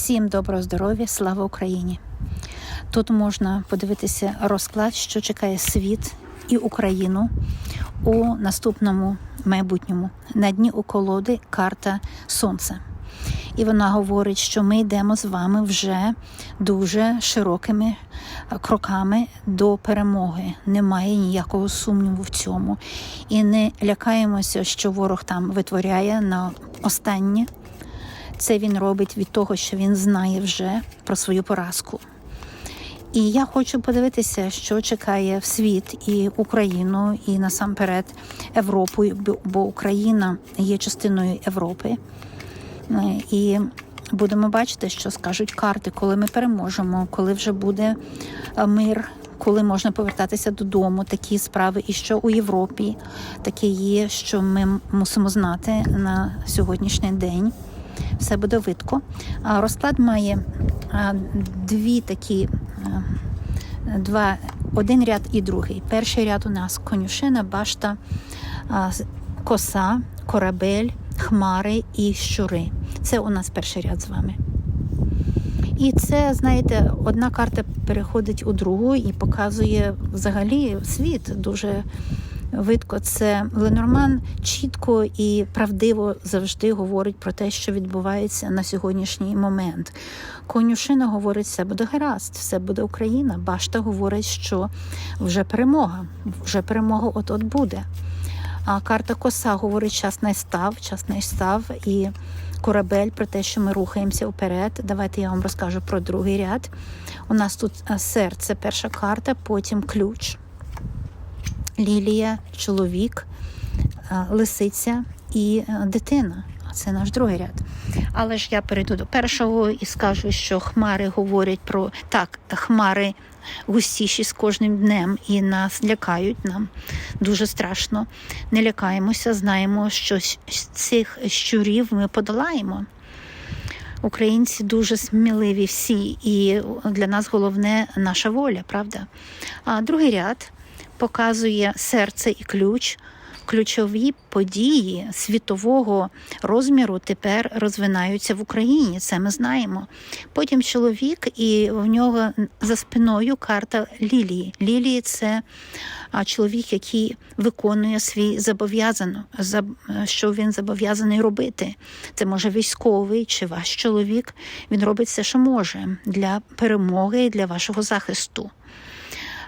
Всім доброго здоров'я, слава Україні! Тут можна подивитися розклад, що чекає світ і Україну у наступному майбутньому. На дні у колоди карта Сонця. І вона говорить, що ми йдемо з вами вже дуже широкими кроками до перемоги. Немає ніякого сумніву в цьому. І не лякаємося, що ворог там витворяє на останнє. Це він робить від того, що він знає вже про свою поразку. І я хочу подивитися, що чекає в світ і Україну, і насамперед Європу, бо- Україна є частиною Європи. Е, І будемо бачити, що скажуть карти, коли ми переможемо, коли вже буде е, мир, коли можна повертатися додому. Такі справи, і що у Європі таке є, що ми мусимо знати на сьогоднішній день. Все буде видко. Розклад має дві такі. Два, один ряд і другий. Перший ряд у нас конюшина, башта, коса, корабель, хмари і щури. Це у нас перший ряд з вами. І це, знаєте, одна карта переходить у другу і показує взагалі світ дуже видко. Це Ленорман чітко і правдиво завжди говорить про те, що відбувається на сьогоднішній момент. Конюшина говорить, все буде гаразд, все буде Україна. Башта говорить, що вже перемога, вже перемога от-от буде. А карта коса говорить, час настав, час настав і корабель про те, що ми рухаємося вперед. Давайте я вам розкажу про другий ряд. У нас тут серце, перша карта, потім ключ, лілія, чоловік, лисиця і дитина. Це наш другий ряд. Але ж я перейду до першого і скажу, що хмари говорять про так, хмари густіші з кожним днем і нас лякають нам дуже страшно. Не лякаємося, знаємо, що цих щурів ми подолаємо. Українці дуже сміливі всі, і для нас головне наша воля, правда? А другий ряд показує серце і ключ. Ключові події світового розміру тепер розвинаються в Україні. Це ми знаємо. Потім чоловік, і в нього за спиною карта Лілії. Лілії це чоловік, який виконує свій зобов'язано, що він зобов'язаний робити. Це може військовий чи ваш чоловік. Він робить все, що може для перемоги і для вашого захисту.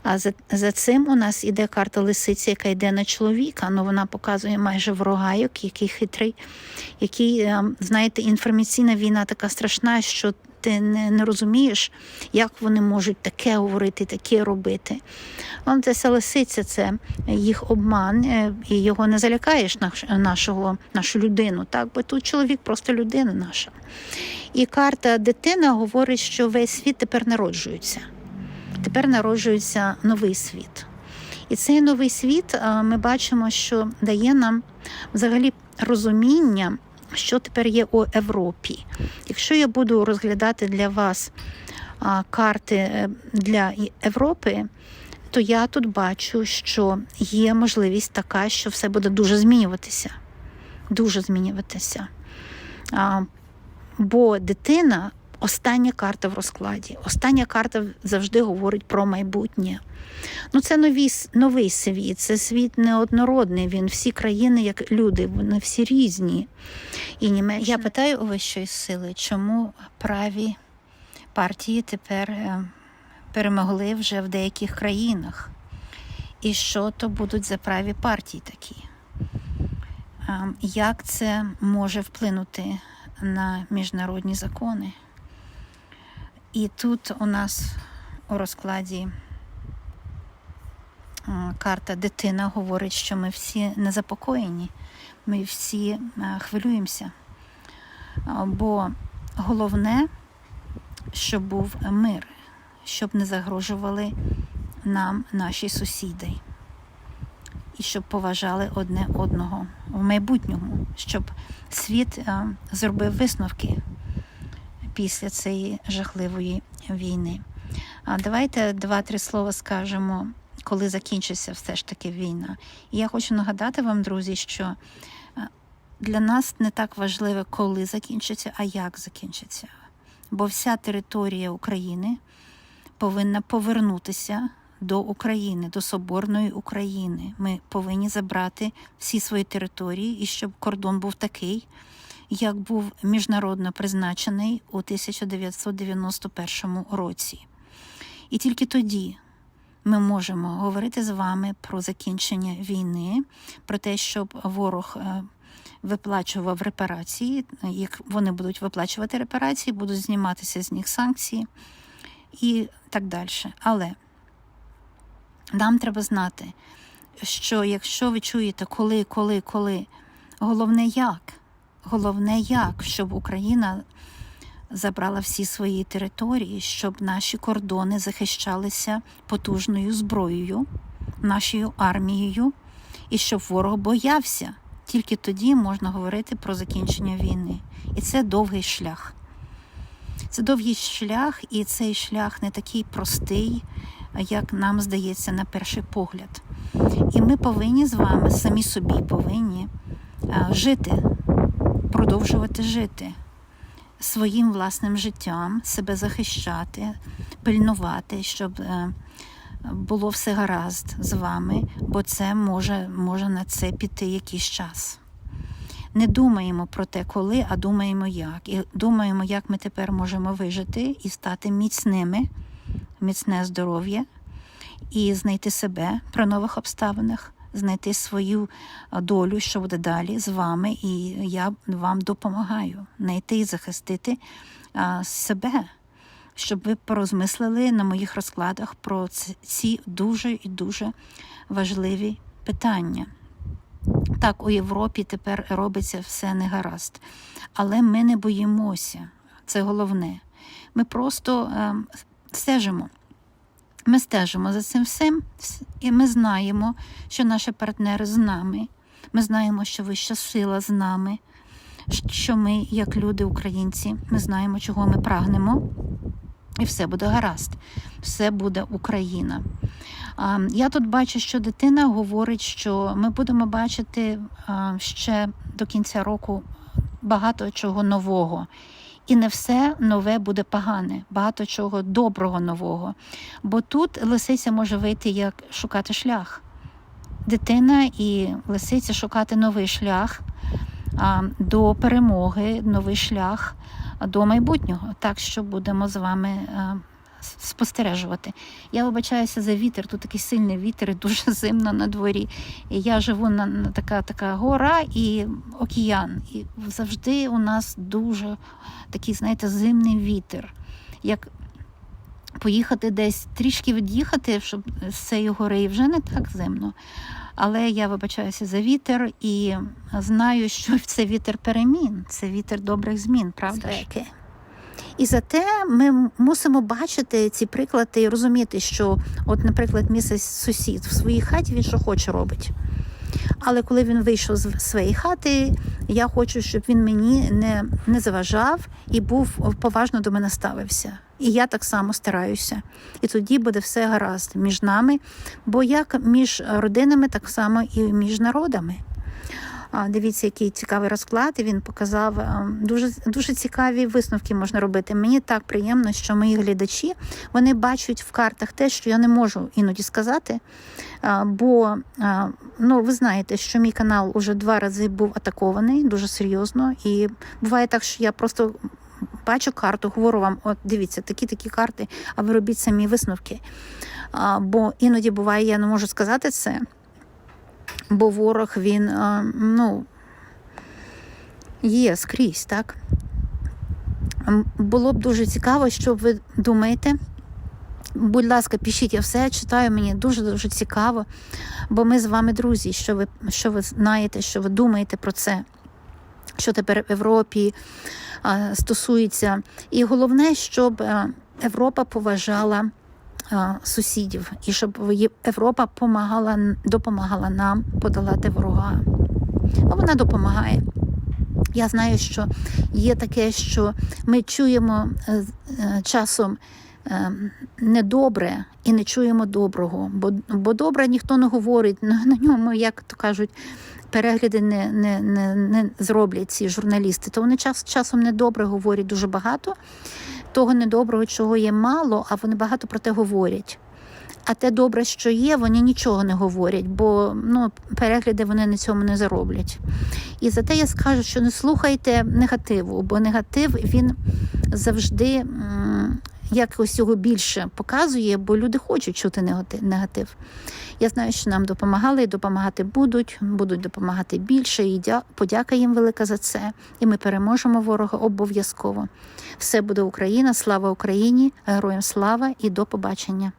А за, за цим у нас іде карта лисиці, яка йде на чоловіка. Ну вона показує майже ворогайок, який хитрий, який, е, знаєте, інформаційна війна така страшна, що ти не, не розумієш, як вони можуть таке говорити, таке робити. Он це лисиця, це їх обман, е, і його не залякаєш наш, нашого, нашу людину. Так, бо тут чоловік просто людина наша. І карта дитина говорить, що весь світ тепер народжується тепер народжується новий світ. І цей новий світ ми бачимо, що дає нам взагалі розуміння, що тепер є у Європі. Якщо я буду розглядати для вас карти е, для Європи, то я тут бачу, що є можливість така, що все буде дуже змінюватися. Дуже змінюватися. Бо дитина остання карта в розкладі. Остання карта завжди говорить про майбутнє. Ну, це нові, новий світ, це світ неоднородний. Він всі країни, як люди, вони всі різні. І Німеччина... Я питаю у вищої сили, чому праві партії тепер е, перемогли вже в деяких країнах? І що то будуть за праві партії такі? Е, Як це може вплинути на міжнародні закони? І тут у нас у розкладі е, карта дитина говорить, що ми всі незапокоєні, ми всі е, хвилюємося. Бо головне, щоб був мир, щоб не загрожували нам наші сусіди. І щоб поважали одне одного в майбутньому, щоб світ е, зробив висновки після цієї жахливої війни. А давайте два-три слова скажемо, коли закінчиться все ж таки війна. І я хочу нагадати вам, друзі, що для нас не так важливо, коли закінчиться, а як закінчиться бо вся територія України повинна повернутися до України, до Соборної України. Ми повинні забрати всі свої території, і щоб кордон був такий, як був міжнародно призначений у 1991 році. І тільки тоді ми можемо говорити з вами про закінчення війни, про те, щоб ворог е, виплачував репарації. Як вони будуть виплачувати репарації, будуть зніматися з них санкції і так далі. Але нам треба знати, що якщо ви чуєте, коли, коли, коли, головне як, головне як, щоб Україна забрала всі свої території, щоб наші кордони захищалися потужною зброєю, нашою армією, і щоб ворог боявся. Тільки тоді можна говорити про закінчення війни. І це довгий шлях. Це довгий шлях, і цей шлях не такий простий, як нам здається на перший погляд. І ми повинні з вами, самі собі повинні жити, продовжувати жити своїм власним життям, себе захищати, пильнувати, щоб е, було все гаразд з вами, бо це може, може на це піти якийсь час. Не думаємо про те, коли, а думаємо як. І думаємо, як ми тепер можемо вижити і стати міцними, міцне здоров'я, і знайти себе при нових обставинах, знайти свою долю, що буде далі з вами, і я вам допомагаю знайти і захистити себе, щоб ви порозмислили на моїх розкладах про ці дуже і дуже важливі питання. Так, у Європі тепер робиться все негаразд. Але ми не боїмося. Це головне. Ми просто е, стежимо. Ми стежимо за цим всім, і ми знаємо, що наші партнери з нами. Ми знаємо, що вища сила з нами, що ми, як люди, українці, ми знаємо, чого ми прагнемо. І все буде гаразд, все буде Україна. Я тут бачу, що дитина говорить, що ми будемо бачити ще до кінця року багато чого нового. І не все нове буде погане, багато чого доброго нового. Бо тут лисиця може вийти як шукати шлях. Дитина і лисиця шукати новий шлях до перемоги, новий шлях до майбутнього. Так що будемо з вами с- спостережувати. Я вибачаюся за вітер, тут такий сильний вітер, і дуже зимно на дворі. І я живу на, на така, така гора і океан. І завжди у нас дуже такий, знаєте, зимний вітер. Як поїхати десь трішки від'їхати, щоб з цієї гори і вже не так зимно. Але я вибачаюся за вітер і знаю, що це вітер перемін, це вітер добрих змін, правда? ж? І зате ми мусимо бачити ці приклади і розуміти, що, от, наприклад, сус- сусід в своїй хаті він що хоче робить. Але коли він вийшов з своєї хати, я хочу, щоб він мені не, не заважав і був поважно до мене ставився. І я так само стараюся. І тоді буде все гаразд між нами, бо як між родинами, так само і між народами. Дивіться, який цікавий розклад. і Він показав дуже дуже цікаві висновки можна робити. Мені так приємно, що мої глядачі вони бачать в картах те, що я не можу іноді сказати. Бо ну, ви знаєте, що мій канал уже два рази був атакований дуже серйозно. І буває так, що я просто бачу карту, говорю вам: от дивіться, такі такі карти, а ви робіть самі висновки. А, Бо іноді буває, я не можу сказати це бо ворог він а, ну, є скрізь, так? Було б дуже цікаво, що ви думаєте. Будь ласка, пишіть, я все читаю, мені дуже-дуже цікаво, бо ми з вами друзі, що ви, що ви знаєте, що ви думаєте про це, що тепер в Європі а, стосується. І головне, щоб а, Європа поважала сусідів, і щоб Європа помагала, допомагала нам подолати ворога. А вона допомагає. Я знаю, що є таке, що ми чуємо е, е, часом е, недобре і не чуємо доброго, бо, бо добре ніхто не говорить, на ньому, як то кажуть, перегляди не, не, не, не зроблять ці журналісти. То вони час, часом недобре говорять дуже багато. Того недоброго, чого є мало, а вони багато про те говорять. А те добре, що є, вони нічого не говорять, бо ну, перегляди вони на цьому не зароблять. І зате я скажу, що не слухайте негативу, бо негатив він завжди якось його більше показує, бо люди хочуть чути негатив. Я знаю, що нам допомагали і допомагати будуть, будуть допомагати більше. І дя- подяка їм велика за це. І ми переможемо ворога обов'язково. Все буде Україна, слава Україні, героям слава і до побачення.